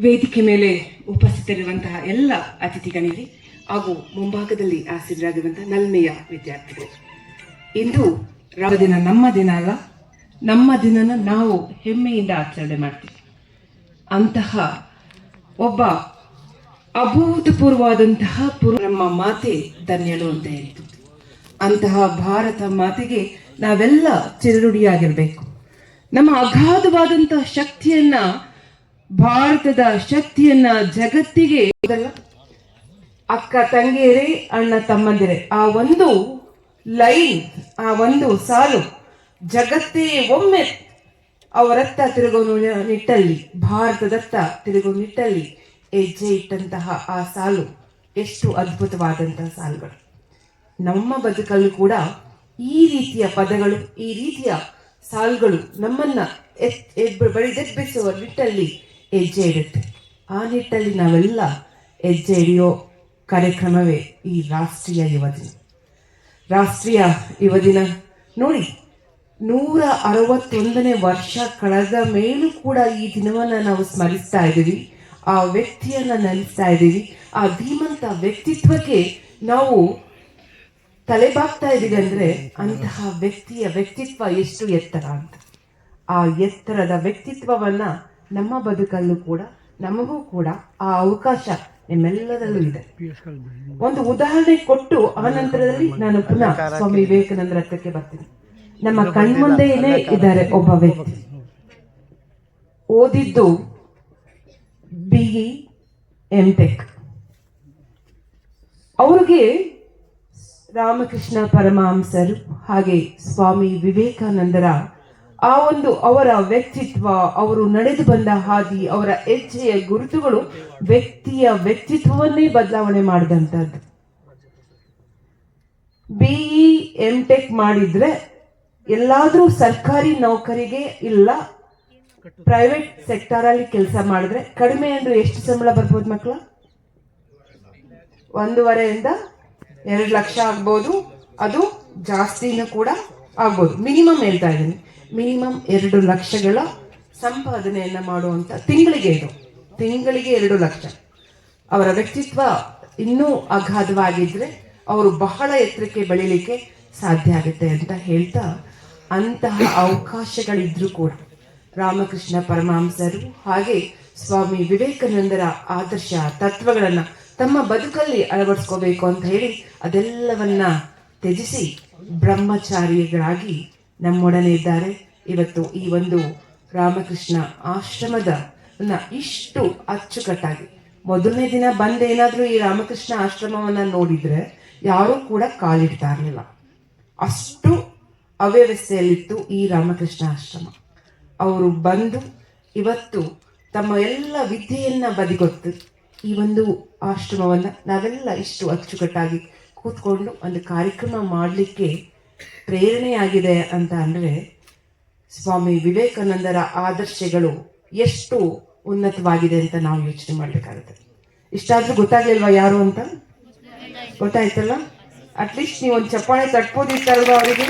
ವೇದಿಕೆ ಮೇಲೆ ಉಪಸ್ಥಿತರಿರುವಂತಹ ಎಲ್ಲ ಅತಿಥಿಗಳಿಗೆ ಹಾಗೂ ಮುಂಭಾಗದಲ್ಲಿ ಆಸೀನರಾಗಿರುವಂತಹ ನಲ್ಮೆಯ ವಿದ್ಯಾರ್ಥಿಗಳು. ಇಂದು ರವ ದಿನ ನಮ್ಮ ದಿನ ಅಲ್ಲ, ನಮ್ಮ ದಿನನ ನಾವು ಹೆಮ್ಮೆಯಿಂದ ಆಚರಣೆ ಮಾಡ್ತೀವಿ. ಅಂತಹ ಒಬ್ಬ ಅಭೂತಪೂರ್ವವಾದಂತಹ ಪುರು ನಮ್ಮ ಮಾತೆ ಧನ್ಯಳು ಅಂತ ಹೇಳಿತು ಅಂತಹ ಭಾರತ ಮಾತೆಗೆ ನಾವೆಲ್ಲ ಚಿರರುಡಿಯಾಗಿರಬೇಕು ನಮ್ಮ ಅಗಾಧವಾದಂತಹ ಶಕ್ತಿಯನ್ನ ಭಾರತದ ಶಕ್ತಿಯನ್ನ ಜಗತ್ತಿಗೆ ಅಕ್ಕ, ತಂಗಿಯರೇ, ಅಣ್ಣ, ತಮ್ಮಂದಿರೇ, ಆ ಒಂದು ಲೈನ್, ಆ ಒಂದು ಸಾಲು ಜಗತ್ತೇ ಒಮ್ಮೆ ಅವರತ್ತ ತಿರುಗೋ ನಿಟ್ಟಲ್ಲಿ, ಭಾರತದತ್ತ ತಿರುಗೋ ನಿಟ್ಟಲ್ಲಿ ಹೆಜ್ಜೆ ಇಟ್ಟಂತಹ ಆ ಸಾಲು, ಎಷ್ಟು ಅದ್ಭುತವಾದಂತಹ ಸಾಲುಗಳು. ನಮ್ಮ ಬದುಕಲ್ಲೂ ಕೂಡ ಈ ರೀತಿಯ ಪದಗಳು, ಈ ರೀತಿಯ ಸಾಲುಗಳು ನಮ್ಮನ್ನ ಎತ್- ಬಡಿದೆಬ್ಬಿಸುವ ನಿಟ್ಟಲ್ಲಿ ಹೆಜ್ಜೆ ಇಡುತ್ತೆ ಆ ನಿಟ್ಟಲ್ಲಿ ನಾವೆಲ್ಲ ಹೆಜ್ಜೆ ಹಿಡಿಯೋ ಕಾರ್ಯಕ್ರಮವೇ ಈ ರಾಷ್ಟ್ರೀಯ ಯುವ ದಿನ. ರಾಷ್ಟ್ರೀಯ ಯುವ ದಿನ. ನೋಡಿ, ನೂರ ಅರವತ್ತೊಂದನೇ ವರ್ಷ ಕಳೆದ ಮೇಲೂ ಕೂಡ ಈ ದಿನವನ್ನು ನಾವು ಸ್ಮರಿಸ್ತಾ ಇದ್ದೀವಿ. ಆ ವ್ಯಕ್ತಿಯನ್ನು ನೆನೆಸ್ತಾ ಇದ್ದೀವಿ. ಆ ಧೀಮಂತ ವ್ಯಕ್ತಿತ್ವಕ್ಕೆ ನಾವು ತಲೆಬಾಗ್ತಾ ಇದ್ದೀವಿ ಅಂದರೆ ಅಂತಹ ವ್ಯಕ್ತಿಯ ವ್ಯಕ್ತಿತ್ವ ಎಷ್ಟು ಎತ್ತರ ಅಂತ. ಆ ಎತ್ತರದ ವ್ಯಕ್ತಿತ್ವವನ್ನ ನಮ್ಮ ಬದುಕಲ್ಲೂ ಕೂಡ, ನಮಗೂ ಕೂಡ ಆ ಅವಕಾಶ ನಿಮ್ಮೆಲ್ಲರಲ್ಲೂ ಇದೆ. ಒಂದು ಉದಾಹರಣೆ ಕೊಟ್ಟು ಆ ನಂತರದಲ್ಲಿ ನಾನು ಪುನಃ ಸ್ವಾಮಿ ವಿವೇಕಾನಂದರ ಹತ್ರಕ್ಕೆ ಬರ್ತೀನಿ. ನಮ್ಮ ಕಣ್ಮುಂದೆಯೇ ಇದ್ದಾರೆ ಒಬ್ಬ ವ್ಯಕ್ತಿ. ಓದಿದ್ದು ಬಿಇ ಎಂ ಟೆಕ್. ಅವ್ರಿಗೆ ರಾಮಕೃಷ್ಣ ಪರಮಹಂಸರು ಹಾಗೆ ಸ್ವಾಮಿ ವಿವೇಕಾನಂದರ ಆ ಒಂದು ಅವರ ವ್ಯಕ್ತಿತ್ವ, ಅವರು ನಡೆದು ಬಂದ ಹಾದಿ, ಅವರ ಹೆಜ್ಜೆಯ ಗುರುತುಗಳು ವ್ಯಕ್ತಿಯ ವ್ಯಕ್ತಿತ್ವವನ್ನೇ ಬದಲಾವಣೆ ಮಾಡಿದಂಥದ್ದು ಬಿಇ ಎಂ ಟೆಕ್ ಮಾಡಿದ್ರೆ ಎಲ್ಲಾದರೂ ಸರ್ಕಾರಿ ನೌಕರಿಗೆ ಇಲ್ಲ ಪ್ರೈವೇಟ್ ಸೆಕ್ಟರ್ ಅಲ್ಲಿ ಕೆಲಸ ಮಾಡಿದ್ರೆ ಕಡಿಮೆ ಅಂದ್ರೆ ಎಷ್ಟು ಸಂಬಳ ಬರ್ಬೋದು ಮಕ್ಕಳ? ಒಂದೂವರೆಯಿಂದ ಎರಡು ಲಕ್ಷ ಆಗ್ಬೋದು. ಅದು ಜಾಸ್ತಿನೂ ಕೂಡ ಆಗ್ಬೋದು ಮಿನಿಮಮ್ ಹೇಳ್ತಾ ಇದ್ದೀನಿ. ಮಿನಿಮಮ್ ಎರಡು ಲಕ್ಷಗಳ ಸಂಪಾದನೆಯನ್ನ ಮಾಡುವಂತ ತಿಂಗಳಿಗೆ ಇದು. ತಿಂಗಳಿಗೆ ಎರಡು ಲಕ್ಷ. ಅವರ ವ್ಯಕ್ತಿತ್ವ ಇನ್ನೂ ಅಗಾಧವಾಗಿದ್ದರೆ ಅವರು ಬಹಳ ಎತ್ತರಕ್ಕೆ ಬೆಳಿಲಿಕ್ಕೆ ಸಾಧ್ಯ ಆಗುತ್ತೆ ಅಂತ ಹೇಳ್ತಾ ಅಂತಹ ಅವಕಾಶಗಳಿದ್ರೂ ಕೂಡ ರಾಮಕೃಷ್ಣ ಪರಮಹಂಸರು ಹಾಗೆ ಸ್ವಾಮಿ ವಿವೇಕಾನಂದರ ಆದರ್ಶ ತತ್ವಗಳನ್ನು ತಮ್ಮ ಬದುಕಲ್ಲಿ ಅಳವಡಿಸ್ಕೋಬೇಕು ಅಂತ ಹೇಳಿ ಅದೆಲ್ಲವನ್ನ ತ್ಯಜಿಸಿ ಬ್ರಹ್ಮಚಾರಿಗಳಾಗಿ ನಮ್ಮೊಡನೆ ಇದ್ದಾರೆ ಇವತ್ತು ಈ ಒಂದು ರಾಮಕೃಷ್ಣ ಆಶ್ರಮದ ಇಷ್ಟು ಅಚ್ಚುಕಟ್ಟಾಗಿ. ಮೊದಲನೇ ದಿನ ಬಂದೇನಾದ್ರೂ ಈ ರಾಮಕೃಷ್ಣ ಆಶ್ರಮವನ್ನ ನೋಡಿದ್ರೆ ಯಾರೂ ಕೂಡ ಕಾಲಿಡ್ತಾ ಇರಲಿಲ್ಲ. ಅಷ್ಟು ಅವ್ಯವಸ್ಥೆಯಲ್ಲಿತ್ತು ಈ ರಾಮಕೃಷ್ಣ ಆಶ್ರಮ. ಅವರು ಬಂದು ಇವತ್ತು ತಮ್ಮ ಎಲ್ಲ ವಿದ್ಯೆಯನ್ನ ಬದಿಗೊತ್ತು ಈ ಒಂದು ಆಶ್ರಮವನ್ನು ನಾವೆಲ್ಲ ಇಷ್ಟು ಅಚ್ಚುಕಟ್ಟಾಗಿ ಕೂತ್ಕೊಂಡು ಒಂದು ಕಾರ್ಯಕ್ರಮ ಮಾಡಲಿಕ್ಕೆ ಪ್ರೇರಣೆಯಾಗಿದೆ ಅಂತ ಅಂದರೆ ಸ್ವಾಮಿ ವಿವೇಕಾನಂದರ ಆದರ್ಶಗಳು ಎಷ್ಟು ಉನ್ನತವಾಗಿದೆ ಅಂತ ನಾವು ಯೋಚನೆ ಮಾಡಬೇಕಾಗುತ್ತೆ. ಇಷ್ಟಾದರೂ ಗೊತ್ತಾಗ್ಲಿಲ್ವಾ ಯಾರು ಅಂತ? ಗೊತ್ತಾಯ್ತಲ್ಲ? ಅಟ್ಲೀಸ್ಟ್ ನೀವು ಒಂದು ಚಪ್ಪಾಳೆ ತಟ್ಬೋದಿತ್ತಲ್ವಾ ಅವರಿಗೆ?